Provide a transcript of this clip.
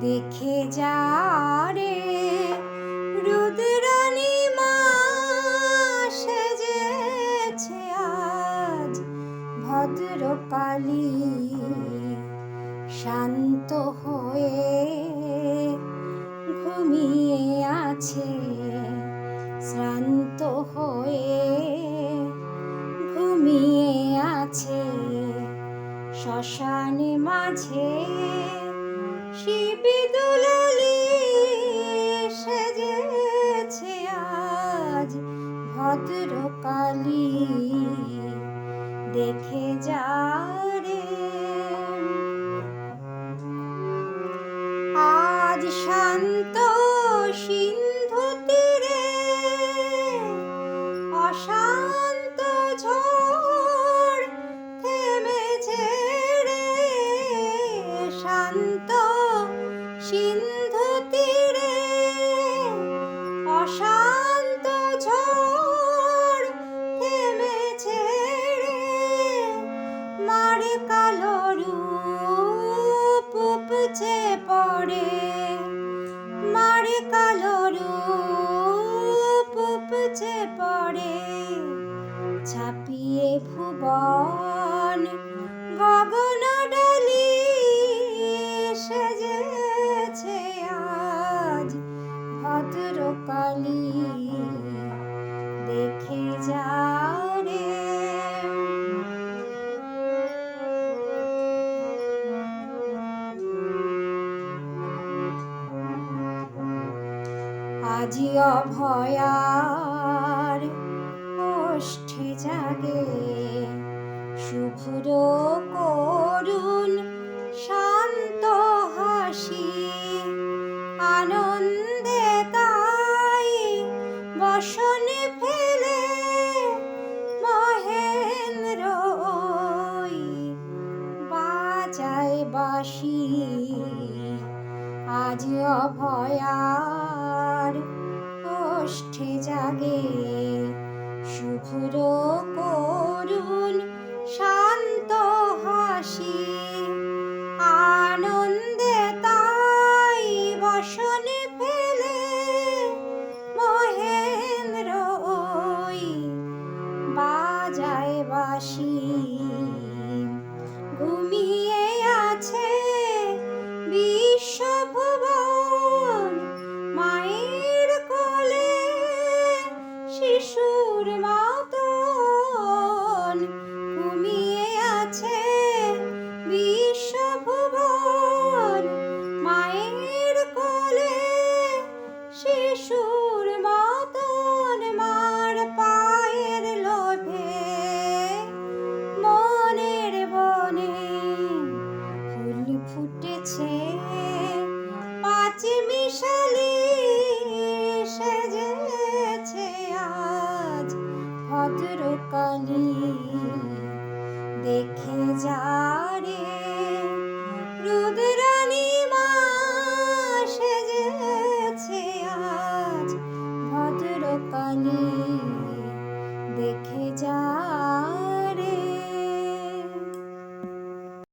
দেখে যা রে। রুদ্রাণী মা আজ ভদ্রকালী। শান্ত হয়ে ঘুমিয়ে আছে। শ্রান্ত হয়ে ঘুমিয়ে আছে। শ্মশানে মাঝে শিবি দুলালি সেজেছে আজ ভদ্রকালী। দেখে যা অশান্ত ঝড় থেমেছে রে। মারে কালো রূপ উপচে পড়ে। মারে কালো রূপ উপচে পড়ে। ছাপিয়ে ভুবন গগন ডালি সেজেছে আজ ভদ্রকালী দেখে যা রে আজি অভয়ার ওষ্ঠে জাগে শুভ্র বসনে ফেলে মহেন্দ্র বাজায় বাসি আজ অভয়ার ওষ্ঠে জাগে শুভ্র করুণ বাসি ভদ্রকালী দেখ